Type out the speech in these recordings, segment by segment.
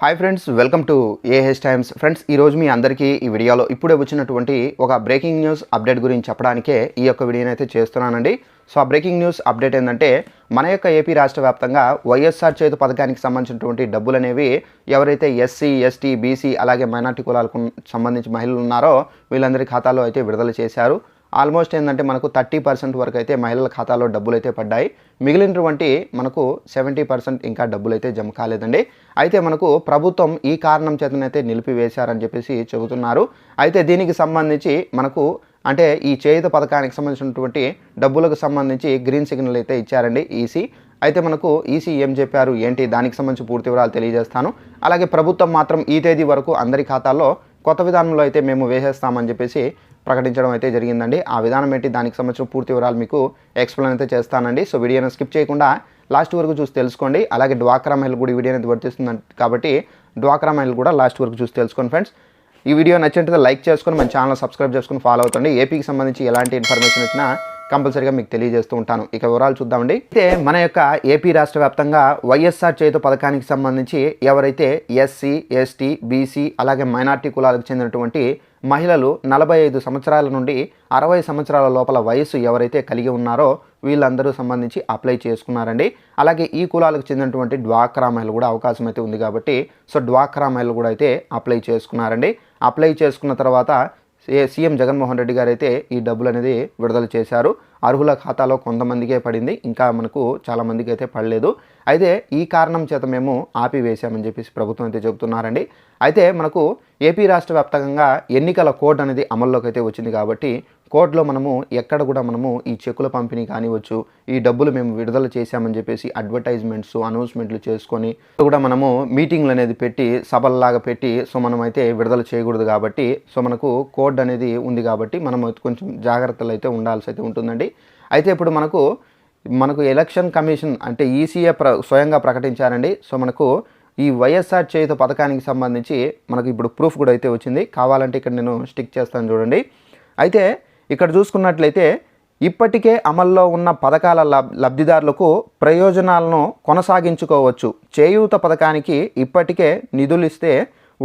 Hi friends welcome to AH Times friends ఈరోజు మీ అందరికీ ఈ వీడియోలో ఇప్పుడే వచ్చినటువంటి ఒక బ్రేకింగ్ న్యూస్ అప్డేట్ గురించి చెప్పడానికే ఈ యొక్క వీడియోని అయితే చేస్తున్నానండి. సో ఆ బ్రేకింగ్ న్యూస్ అప్డేట్ ఏంటంటే మన యొక్క ఏపీ రాష్ట్ర వ్యాప్తంగా వైఎస్ఆర్ చేతు పథకానికి సంబంధించినటువంటి డబ్బులు అనేవి ఎవరైతే ఎస్సీ ఎస్టీ బీసీ అలాగే మైనార్టీ కులాలకు సంబంధించి మహిళలు ఉన్నారో వీళ్ళందరి ఖాతాలో అయితే విడుదల చేశారు. ఆల్మోస్ట్ ఏంటంటే మనకు థర్టీ పర్సెంట్ వరకు అయితే మహిళల ఖాతాలో డబ్బులు అయితే పడ్డాయి. మిగిలినటువంటి మనకు సెవెంటీ పర్సెంట్ ఇంకా డబ్బులు అయితే జమ కాలేదండి. అయితే మనకు ప్రభుత్వం ఈ కారణం చేతనైతే నిలిపివేశారని చెప్పేసి చెబుతున్నారు. అయితే దీనికి సంబంధించి మనకు అంటే ఈ చేయుత పథకానికి సంబంధించినటువంటి డబ్బులకు సంబంధించి గ్రీన్ సిగ్నల్ అయితే ఇచ్చారండి ఈసీ. అయితే మనకు ఈసీ ఏం చెప్పారు? ఏంటి? దానికి సంబంధించి పూర్తి వివరాలు తెలియజేస్తాను. అలాగే ప్రభుత్వం మాత్రం ఈ తేదీ వరకు అందరి ఖాతాల్లో కొత్త విధానంలో అయితే మేము వేసేస్తామని చెప్పేసి ప్రకటించడం అయితే జరిగిందండి. ఆ విధానం ఏంటి? దానికి సంబంధించిన పూర్తి వివరాలు మీకు ఎక్స్ప్లెయిన్ అయితే చేస్తానండి. సో వీడియోని స్కిప్ చేయకుండా లాస్ట్ వరకు చూసి తెలుసుకోండి. అలాగే డ్వాక్రా మహిళలు కూడా వీడియో అనేది వర్తిస్తుంది కాబట్టి డ్వాక్రా మహిళలు కూడా లాస్ట్ వరకు చూసి తెలుసుకోండి ఫ్రెండ్స్ ఈ వీడియో నచ్చినట్లయితే లైక్ చేసుకొని మన ఛానల్ సబ్స్క్రైబ్ చేసుకొని ఫాలో అవుతుంది ఏపీకి సంబంధించి ఎలాంటి ఇన్ఫర్మేషన్ వచ్చినా కంపల్సరీగా మీకు తెలియజేస్తూ ఉంటాను. ఇక వివరాలు చూద్దామండి. అయితే మన యొక్క ఏపీ రాష్ట్ర వ్యాప్తంగా వైఎస్ఆర్ చేతు పథకానికి సంబంధించి ఎవరైతే ఎస్సీ ఎస్టీ బీసీ అలాగే మైనార్టీ కులాలకు చెందినటువంటి మహిళలు నలభై ఐదు సంవత్సరాల నుండి అరవై సంవత్సరాల లోపల వయస్సు ఎవరైతే కలిగి ఉన్నారో వీళ్ళందరూ సంబంధించి అప్లై చేసుకున్నారండి. అలాగే ఈ కులాలకు చెందినటువంటి డ్వాక్రా మహిళలు కూడా అవకాశం అయితే ఉంది కాబట్టి సో డ్వాక్రా మహిళలు కూడా అయితే అప్లై చేసుకున్నారండి. అప్లై చేసుకున్న తర్వాత సీఎం జగన్మోహన్ రెడ్డి గారు అయితే ఈ డబ్బులు అనేది విడుదల చేశారు. అర్హుల ఖాతాలో కొంతమందికే పడింది. ఇంకా మనకు చాలా మందికి అయితే పడలేదు. అయితే ఈ కారణం చేత మేము ఆపివేశామని చెప్పేసి ప్రభుత్వం అయితే చెబుతున్నారండి. అయితే మనకు ఏపీ రాష్ట్ర వ్యాప్తంగా ఎన్నికల కోడ్ అనేది అమల్లోకి అయితే వచ్చింది కాబట్టి కోర్టులో మనము ఎక్కడ కూడా మనము ఈ చెక్కుల పంపిణీ కానివచ్చు ఈ డబ్బులు మేము విడుదల చేశామని చెప్పేసి అడ్వర్టైజ్మెంట్స్ అనౌన్స్మెంట్లు చేసుకొని కూడా మనము మీటింగ్లు అనేది పెట్టి సభల్లాగా పెట్టి సో మనం అయితే విడుదల చేయకూడదు కాబట్టి సో మనకు కోడ్ అనేది ఉంది కాబట్టి మనం కొంచెం జాగ్రత్తలు అయితే ఉండాల్సి అయితే ఉంటుందండి. అయితే ఇప్పుడు మనకు మనకు ఎలక్షన్ కమిషన్ అంటే ఈసీఏ ప్ర స్వయంగా ప్రకటించారండి. సో మనకు ఈ వైఎస్ఆర్ చేయుత పథకానికి సంబంధించి మనకు ఇప్పుడు ప్రూఫ్ కూడా అయితే వచ్చింది. కావాలంటే ఇక్కడ నేను స్టిక్ చేస్తాను చూడండి. అయితే ఇక్కడ చూసుకున్నట్లయితే ఇప్పటికే అమల్లో ఉన్న పథకాల లబ్ లబ్ధిదారులకు ప్రయోజనాలను కొనసాగించుకోవచ్చు. చేయూత పథకానికి ఇప్పటికే నిధులు ఇస్తే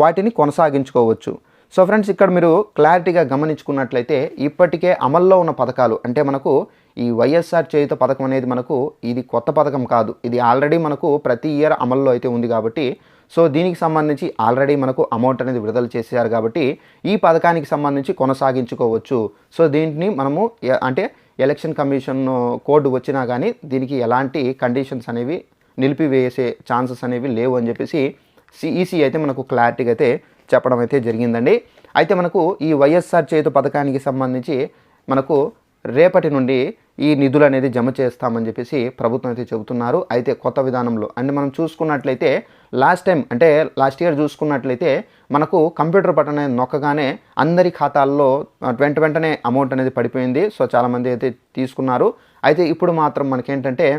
వాటిని కొనసాగించుకోవచ్చు. సో ఫ్రెండ్స్ ఇక్కడ మీరు క్లారిటీగా గమనించుకున్నట్లయితే ఇప్పటికే అమల్లో ఉన్న పథకాలు అంటే మనకు ఈ వైఎస్ఆర్ చేయుత పథకం అనేది మనకు ఇది కొత్త పథకం కాదు. ఇది ఆల్రెడీ మనకు ప్రతి ఇయర్ అమల్లో అయితే ఉంది కాబట్టి సో దీనికి సంబంధించి ఆల్రెడీ మనకు అమౌంట్ అనేది విడుదల చేశారు కాబట్టి ఈ పథకానికి సంబంధించి కొనసాగించుకోవచ్చు. సో దీంట్ని మనము అంటే ఎలక్షన్ కమిషన్ కోడ్ వచ్చినా కానీ దీనికి ఎలాంటి కండిషన్స్ అనేవి నిలిపివేసే ఛాన్సెస్ అనేవి లేవు అని చెప్పేసి సిఈసి అయితే మనకు క్లారిటీగా అయితే చెప్పడం అయితే జరిగిందండి. అయితే మనకు ఈ వైఎస్ఆర్ చేతు పథకానికి సంబంధించి మనకు రేపటి నుండి ఈ నిధులు అనేది జమ చేస్తామని చెప్పేసి ప్రభుత్వం అయితే చెబుతున్నారు. అయితే కొత్త విధానంలో. అండ్ మనం చూసుకున్నట్లయితే లాస్ట్ టైం అంటే లాస్ట్ ఇయర్ చూసుకున్నట్లయితే మనకు కంప్యూటర్ బటన్ అనేది నొక్కగానే అందరి ఖాతాల్లో వెంట వెంటనే అమౌంట్ అనేది పడిపోయింది. సో చాలామంది అయితే తీసుకున్నారు. అయితే ఇప్పుడు మాత్రం మనకేంటంటే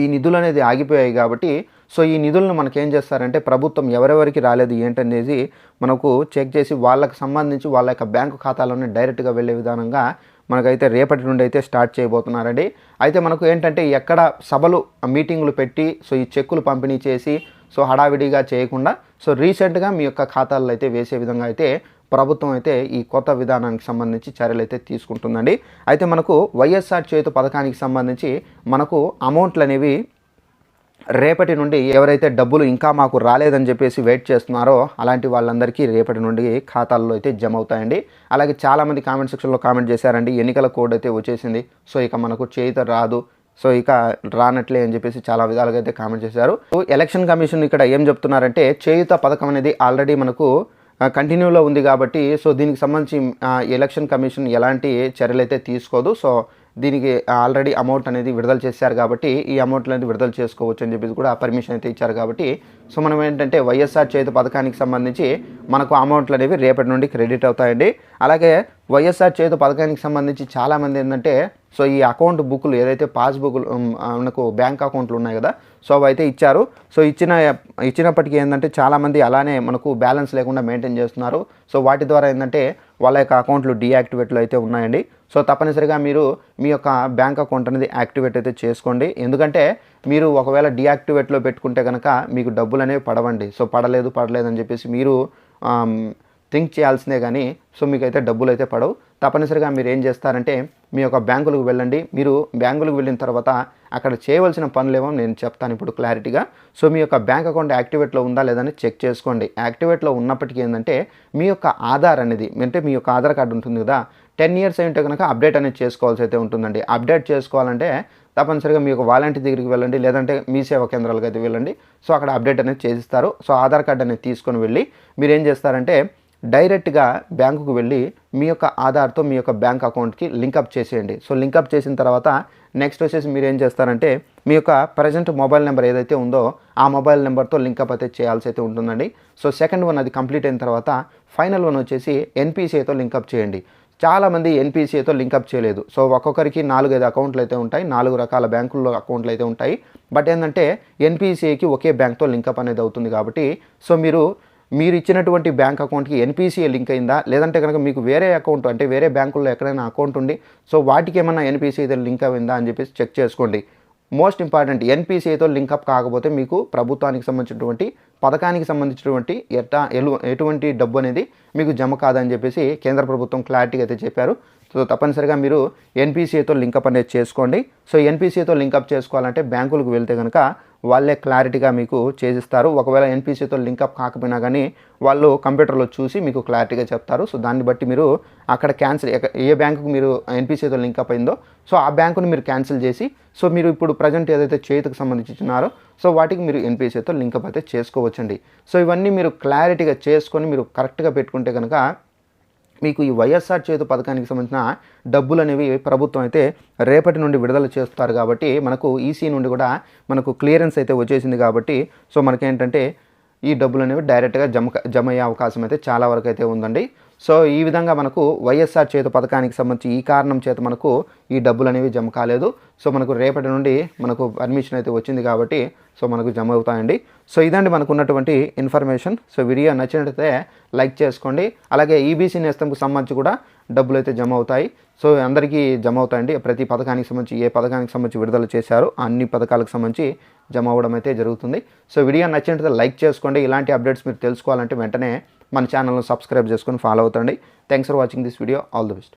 ఈ నిధులు అనేది ఆగిపోయాయి కాబట్టి సో ఈ నిధులను మనకేం చేస్తారంటే ప్రభుత్వం ఎవరెవరికి రాలేదు ఏంటనేది మనకు చెక్ చేసి వాళ్ళకి సంబంధించి వాళ్ళ యొక్క బ్యాంకు ఖాతాలోనే డైరెక్ట్గా వెళ్ళే విధానంగా మనకైతే రేపటి నుండి అయితే స్టార్ట్ చేయబోతున్నారండి. అయితే మనకు ఏంటంటే ఎక్కడ సభలు మీటింగులు పెట్టి సో ఈ చెక్కులు పంపిణీ చేసి సో హడావిడిగా చేయకుండా సో రీసెంట్గా మీ యొక్క ఖాతాల్లో అయితే వేసే విధంగా అయితే ప్రభుత్వం అయితే ఈ కొత్త విధానానికి సంబంధించి చర్యలు అయితే తీసుకుంటుందండి. అయితే మనకు వైఎస్ఆర్ చేతు పథకానికి సంబంధించి మనకు అమౌంట్లు అనేవి రేపటి నుండి ఎవరైతే డబ్బులు ఇంకా మాకు రాలేదని చెప్పేసి వెయిట్ చేస్తున్నారో అలాంటి వాళ్ళందరికీ రేపటి నుండి ఖాతాల్లో అయితే జమ అవుతాయండి. అలాగే చాలామంది కామెంట్ సెక్షన్లో కామెంట్ చేశారండి ఎన్నికల కోడ్ అయితే వచ్చేసింది. సో ఇక మనకు చేయిత రాదు. సో ఇక రానట్లే అని చెప్పేసి చాలా విధాలుగా అయితే కామెంట్ చేశారు. ఎలక్షన్ కమిషన్ ఇక్కడ ఏం చెప్తున్నారంటే చేయుత పథకం అనేది ఆల్రెడీ మనకు కంటిన్యూలో ఉంది కాబట్టి సో దీనికి సంబంధించి ఎలక్షన్ కమిషన్ ఎలాంటి చర్యలు అయితే తీసుకోదు. సో దీనికి ఆల్రెడీ అమౌంట్ అనేది విడుదల చేశారు కాబట్టి ఈ అమౌంట్ అనేది విడుదల చేసుకోవచ్చు అని చెప్పేసి కూడా పర్మిషన్ అయితే ఇచ్చారు కాబట్టి సో మనం ఏంటంటే వైఎస్ఆర్ చేతి పథకానికి సంబంధించి మనకు అమౌంట్లు అనేవి రేపటి నుండి క్రెడిట్ అవుతాయండి. అలాగే వైఎస్ఆర్ చేతి పథకానికి సంబంధించి చాలామంది ఏంటంటే సో ఈ అకౌంట్ బుక్లు ఏదైతే పాస్బుక్లు మనకు బ్యాంక్ అకౌంట్లు ఉన్నాయి కదా సో అవి అయితే ఇచ్చారు. సో ఇచ్చిన ఇచ్చినప్పటికీ ఏంటంటే చాలామంది అలానే మనకు బ్యాలెన్స్ లేకుండా మెయింటైన్ చేస్తున్నారు. సో వాటి ద్వారా ఏంటంటే వాళ్ళ యొక్క అకౌంట్లు డీయాక్టివేట్లు అయితే ఉన్నాయండి. సో తప్పనిసరిగా మీరు మీ యొక్క బ్యాంక్ అకౌంట్ అనేది యాక్టివేట్ అయితే చేసుకోండి. ఎందుకంటే మీరు ఒకవేళ డియాక్టివేట్లో పెట్టుకుంటే కనుక మీకు డబ్బులు అనేవి పడవండి. సో పడలేదు పడలేదు అని చెప్పేసి మీరు థింక్ చేయాల్సిందే కానీ సో మీకైతే డబ్బులు అయితే పడవు. తప్పనిసరిగా మీరు ఏం చేస్తారంటే మీ యొక్క బ్యాంకులకు వెళ్ళండి. మీరు బ్యాంకులకు వెళ్ళిన తర్వాత అక్కడ చేయవలసిన పనులేమో నేను చెప్తాను ఇప్పుడు క్లారిటీగా. సో మీ యొక్క బ్యాంక్ అకౌంట్ యాక్టివేట్లో ఉందా లేదని చెక్ చేసుకోండి. యాక్టివేట్లో ఉన్నప్పటికీ ఏంటంటే మీ యొక్క ఆధార్ అనేది అంటే మీ యొక్క ఆధార్ కార్డు ఉంటుంది కదా టెన్ ఇయర్స్ అయితే కనుక అప్డేట్ అనేది చేసుకోవాల్సి అయితే ఉంటుందండి. అప్డేట్ చేసుకోవాలంటే తప్పనిసరిగా మీ యొక్క వాలంటీర్ దగ్గరికి వెళ్ళండి లేదంటే మీ సేవా కేంద్రాలకు అయితే వెళ్ళండి. సో అక్కడ అప్డేట్ అనేది చేసిస్తారు సో ఆధార్ కార్డు అనేది తీసుకొని వెళ్ళి మీరు ఏం చేస్తారంటే డైరెక్ట్గా బ్యాంకుకు వెళ్ళి మీ యొక్క ఆధార్తో మీ యొక్క బ్యాంక్ అకౌంట్కి లింకప్ చేసేయండి. సో లింకప్ చేసిన తర్వాత నెక్స్ట్ వచ్చేసి మీరు ఏం చేస్తారంటే మీ యొక్క ప్రజెంట్ మొబైల్ నెంబర్ ఏదైతే ఉందో ఆ మొబైల్ నెంబర్తో లింకప్ అయితే చేయాల్సి అయితే ఉంటుందండి. సో సెకండ్ వన్ అది కంప్లీట్ అయిన తర్వాత ఫైనల్ వన్ వచ్చేసి ఎన్పిసిఐతో లింకప్ చేయండి. చాలామంది ఎన్పిసిఐతో లింకప్ చేయలేదు. సో ఒక్కొక్కరికి నాలుగైదు అకౌంట్లు అయితే ఉంటాయి నాలుగు రకాల బ్యాంకుల్లో అకౌంట్లు అయితే ఉంటాయి. బట్ ఏంటంటే ఎన్పిసిఐకి ఒకే బ్యాంక్తో లింకప్ అనేది అవుతుంది కాబట్టి సో మీరు మీరు ఇచ్చినటువంటి బ్యాంక్ అకౌంట్కి ఎన్పిసిఐ లింక్ అయిందా? లేదంటే కనుక మీకు వేరే అకౌంట్ అంటే వేరే బ్యాంకుల్లో ఎక్కడైనా అకౌంట్ ఉండి సో వాటికి ఏమైనా ఎన్పిసిఐతో లింక్ అయిందా అని చెప్పేసి చెక్ చేసుకోండి. మోస్ట్ ఇంపార్టెంట్ ఎన్పిసిఐతో లింకప్ కాకపోతే మీకు ప్రభుత్వానికి సంబంధించినటువంటి పథకానికి సంబంధించినటువంటి ఎట్టా ఎలు ఎటువంటి డబ్బు అనేది మీకు జమ కాదని చెప్పేసి కేంద్ర ప్రభుత్వం క్లారిటీగా అయితే చెప్పారు. సో తప్పనిసరిగా మీరు ఎన్పిసిఐతో లింకప్ అనేది చేసుకోండి. సో ఎన్పిసిఐతో లింకప్ చేసుకోవాలంటే బ్యాంకులకు వెళ్తే కనుక వాళ్ళే క్లారిటీగా మీకు చేసిస్తారు. ఒకవేళ ఎన్పిసితో లింకప్ కాకపోయినా కానీ వాళ్ళు కంప్యూటర్లో చూసి మీకు క్లారిటీగా చెప్తారు. సో దాన్ని బట్టి మీరు అక్కడ క్యాన్సిల్ ఏ బ్యాంకుకు మీరు ఎన్పిసితో లింకప్ అయిందో సో ఆ బ్యాంకును మీరు క్యాన్సిల్ చేసి సో మీరు ఇప్పుడు ప్రజెంట్ ఏదైతే చేతికి సంబంధించినారో సో వాటికి మీరు ఎన్పిసితో లింకప్ అయితే చేసుకోవచ్చండి. సో ఇవన్నీ మీరు క్లారిటీగా చేసుకొని మీరు కరెక్ట్గా పెట్టుకుంటే కనుక మీకు ఈ వైఎస్ఆర్ చేతు పథకానికి సంబంధించిన డబ్బులు అనేవి ప్రభుత్వం అయితే రేపటి నుండి విడుదల చేస్తారు కాబట్టి మనకు ఈసీ నుండి కూడా మనకు క్లియరెన్స్ అయితే వచ్చేసింది కాబట్టి సో మనకేంటంటే ఈ డబ్బులు అనేవి డైరెక్ట్గా జమ జమ అయ్యే అవకాశం అయితే చాలా వరకు అయితే ఉందండి. సో ఈ విధంగా మనకు వైఎస్ఆర్ చేతు పథకానికి సంబంధించి ఈ కారణం చేత మనకు ఈ డబ్బులు అనేవి జమ కాలేదు. సో మనకు రేపటి నుండి మనకు పర్మిషన్ అయితే వచ్చింది కాబట్టి సో మనకు జమ అవుతాయండి. సో ఇదండి మనకు ఉన్నటువంటి ఇన్ఫర్మేషన్ సో వీడియో నచ్చినట్లయితే లైక్ చేసుకోండి. అలాగే ఈబీసీ నేస్తంకు సంబంధించి కూడా డబ్బులు అయితే జమ అవుతాయి. సో అందరికీ జమ అవుతాయండి. ప్రతి పథకానికి సంబంధించి ఏ పథకానికి సంబంధించి విడుదల చేశారో అన్ని పథకాలకు సంబంధించి జమ అవ్వడం అయితే జరుగుతుంది. సో వీడియో నచ్చినట్లయితే లైక్ చేసుకోండి. ఇలాంటి అప్డేట్స్ మీరు తెలుసుకోవాలంటే వెంటనే మన ఛానల్ను సబ్స్క్రైబ్ చేసుకొని follow అవుతండి. Thanks for watching this video all the best